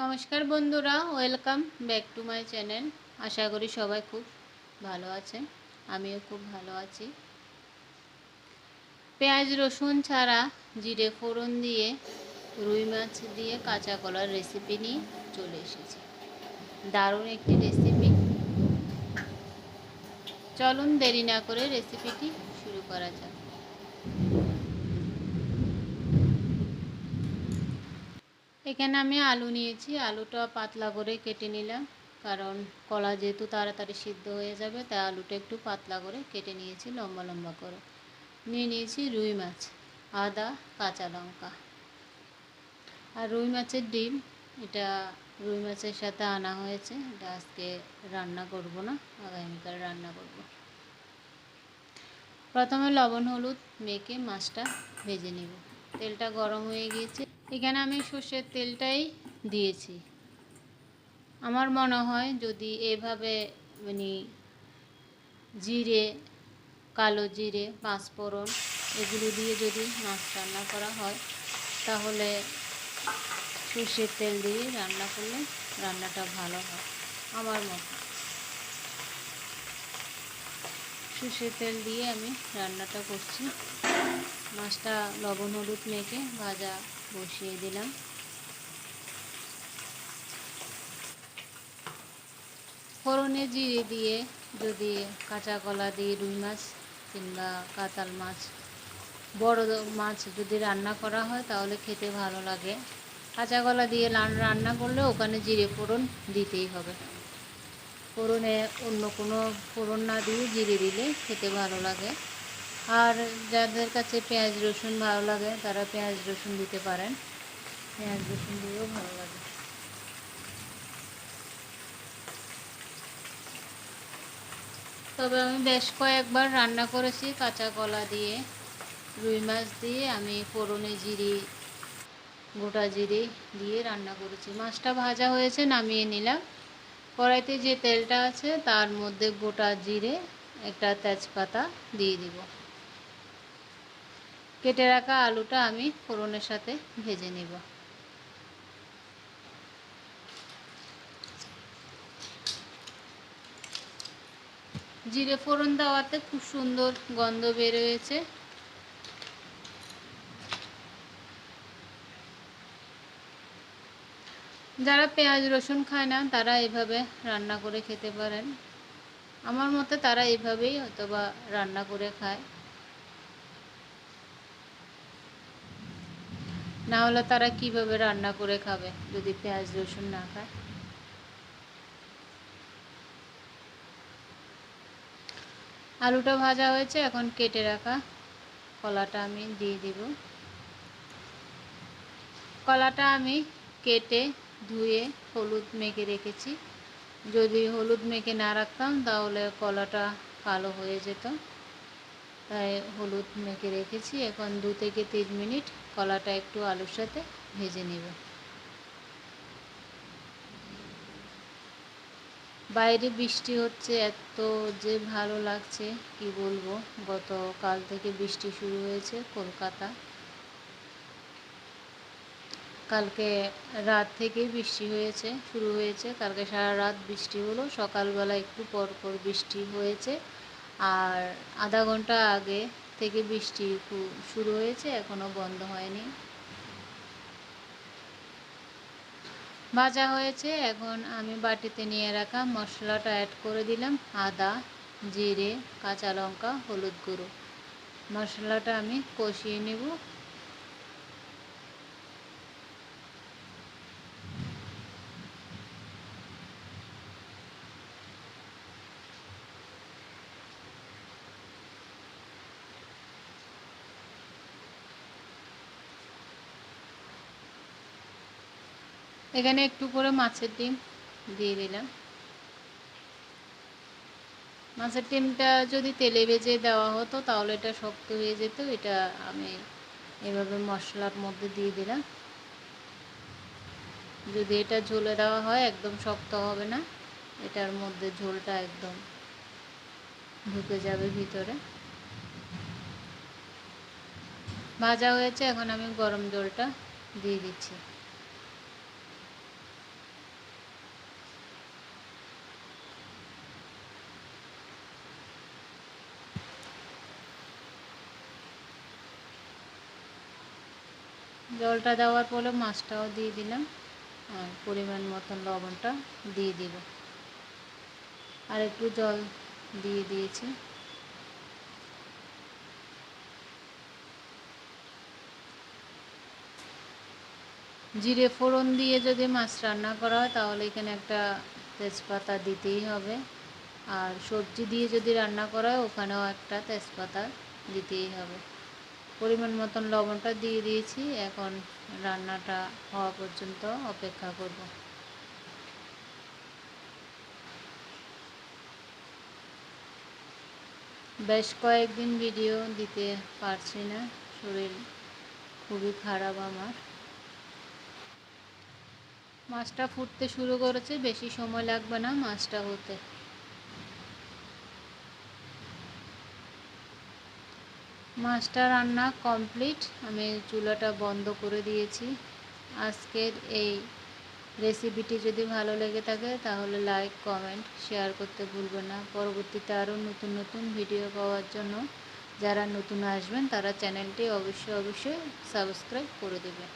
নমস্কার বন্ধুরা, welcome back to my channel. আশা করি সবাই খুব ভালো আছেন, আমিও খুব ভালো আছি। পেঁয়াজ, রসুন ছাড়া জিরে ফোড়ন দিয়ে, রুই মাছ দিয়ে কাঁচা কলার রেসিপি নিয়ে চলে এসেছি। দারুণ একটি রেসিপি চলুন দেরি না করে রেসিপিটি শুরু করা যাক। এখানে আমি আলু নিয়েছি। আলুটা পাতলা করে কেটে নিলাম। কারণ কলা যেহেতু তাড়াতাড়ি সিদ্ধ হয়ে যাবে, তাই আলুটা একটু পাতলা করে কেটে নিয়েছি লম্বা লম্বা করে। নিয়ে নিয়েছি রুই মাছ, আদা, কাঁচা লঙ্কা। আর রুই মাছের ডিম, এটা রুই মাছের সাথে আনা হয়েছে। এটা আজকে রান্না করব না, আগামীকাল রান্না করব। প্রথমে লবণ, হলুদ মেখে মাছটা ভেজে নেব। তেলটা গরম হয়ে গিয়েছে। এখানে আমি সর্ষের তেলটাই দিয়েছি। আমার মনে হয় যদি এভাবে মানে জিরে, কালো জিরে, পাঁচফোড়ন এগুলো দিয়ে যদি মাছ রান্না করা হয়, তাহলে সর্ষের তেল দিয়ে রান্না করলে রান্নাটা ভালো হয়, আমার মতো। সর্ষের তেল দিয়ে আমি রান্নাটা করছি। মাছটা লবণ হলুদ মেখে ভাজা বসিয়ে দিলাম। ফোড়নে জিরে দিয়ে যদি কাঁচা কলা দিয়ে রুই মাছ কিংবা কাতাল মাছ, বড় মাছ যদি রান্না করা হয় তাহলে খেতে ভালো লাগে। কাঁচা কলা দিয়ে রান্না করলে ওখানে জিরে ফোড়ন দিতেই হবে। ফোড়নে অন্য কোনো ফোড়ন না দিয়ে জিরে দিলে খেতে ভালো লাগে। আর যাদের কাছে পেঁয়াজ, রসুন ভালো লাগে, তারা পেঁয়াজ, রসুন দিতে পারেন। পেঁয়াজ, রসুন দিয়েও ভালো লাগে। তবে আমি বেশ কয়েকবার রান্না করেছি কাঁচা কলা দিয়ে, রুই মাছ দিয়ে। আমি ফোড়নে জিরি, গোটা জিরে দিয়ে রান্না করেছি। মাছটা ভাজা হয়েছে, নামিয়ে নিলাম। কড়াইতে যে তেলটা আছে, তার মধ্যে গোটা জিরে, একটা তেজপাতা দিয়ে দিব। কেটে রাখা আলুটা আমি ফোড়নের সাথে ভেজে নিব। জিরে ফোড়ন দেওয়াতে খুব সুন্দর গন্ধ বেরোয়েছে যারা পেঁয়াজ, রসুন খায় না, তারা এভাবে রান্না করে খেতে পারেন। আমার মতে তারা এভাবেই অথবা রান্না করে খায়। না হলে তারা কীভাবে রান্না করে খাবে যদি পেঁয়াজ, রসুন না খায়? আলুটা ভাজা হয়েছে, এখন কেটে রাখা কলাটা আমি দিয়ে দিব। কলাটা আমি কেটে ধুয়ে হলুদ মেখে রেখেছি। যদি হলুদ মেখে না রাখতাম, তাহলে কলাটা কালো হয়ে যেত। হলুদ মেখে রেখেছি। এখন দু থেকে তিন মিনিট কলাটা একটু আলুর সাথে ভেজে নেব। বাইরে বৃষ্টি হচ্ছে, এত যে ভালো লাগছে, কি বলব? গতকাল থেকে বৃষ্টি শুরু হয়েছে কলকাতা। কালকে রাত থেকেই বৃষ্টি হয়েছে, শুরু হয়েছে। কালকে সারা রাত বৃষ্টি হলো। সকালবেলা একটু পর পর বৃষ্টি হয়েছে। আর আধা ঘণ্টা আগে থেকে বৃষ্টি শুরু হয়েছে এখনও বন্ধ হয়নি। ভাজা হয়েছে, এখন আমি বাটিতে নিয়ে রাখা মশলাটা অ্যাড করে দিলাম, আদা, জিরে, কাঁচা লঙ্কা, হলুদ গুঁড়ো। মশলাটা আমি কষিয়ে নেব। এখানে একটু করে মাছের ডিম দিয়ে দিলাম। মাছের ডিমটা যদি তেলে ভেজে দেওয়া হতো তাহলে এটা শক্ত হয়ে যেত, এটা আমি এভাবে মশলার মধ্যে দিয়ে দিলাম। যদি এটা ঝোলে দেওয়া হয় একদম শক্ত হবে না, এটার মধ্যে ঝোলটা একদম ঢুকে যাবে ভিতরে। ভাজা হয়েছে, এখন আমি গরম জলটা দিয়ে দিচ্ছি। জলটা দেওয়ার পরে মাছটাও দিয়ে দিলাম আর পরিমাণ মতন লবণটা দিয়ে দিব। আর একটু জল দিয়ে দিয়েছি। জিরে ফোড়ন দিয়ে যদি মাছ রান্না করা হয় তাহলে এখানে একটা তেজপাতা দিতেই হবে। আর সবজি দিয়ে যদি রান্না করা হয় ওখানেও একটা তেজপাতা দিতেই হবে। পরিমাণ মতন লবণটা দিয়ে দিয়েছি। এখন রান্নাটা হওয়া পর্যন্ত অপেক্ষা করব। বেশ কয়েকদিন ভিডিও দিতে পারছি না। শরীর খুবই খারাপ আমার। মাছটা ফুটতে শুরু করেছে, বেশি সময় লাগবে না মাছটা হতে। মাছটা রান্না কমপ্লিট। আমি চুলাটা বন্ধ করে দিয়েছি। আজকের এই রেসিপিটি যদি ভালো লেগে থাকে, তাহলে লাইক, কমেন্ট, শেয়ার করতে ভুলবেন না। পরবর্তীতে আরও নতুন নতুন ভিডিও পাওয়ার জন্য যারা নতুন আসবেন, তারা চ্যানেলটি অবশ্যই অবশ্যই সাবস্ক্রাইব করে দেবেন।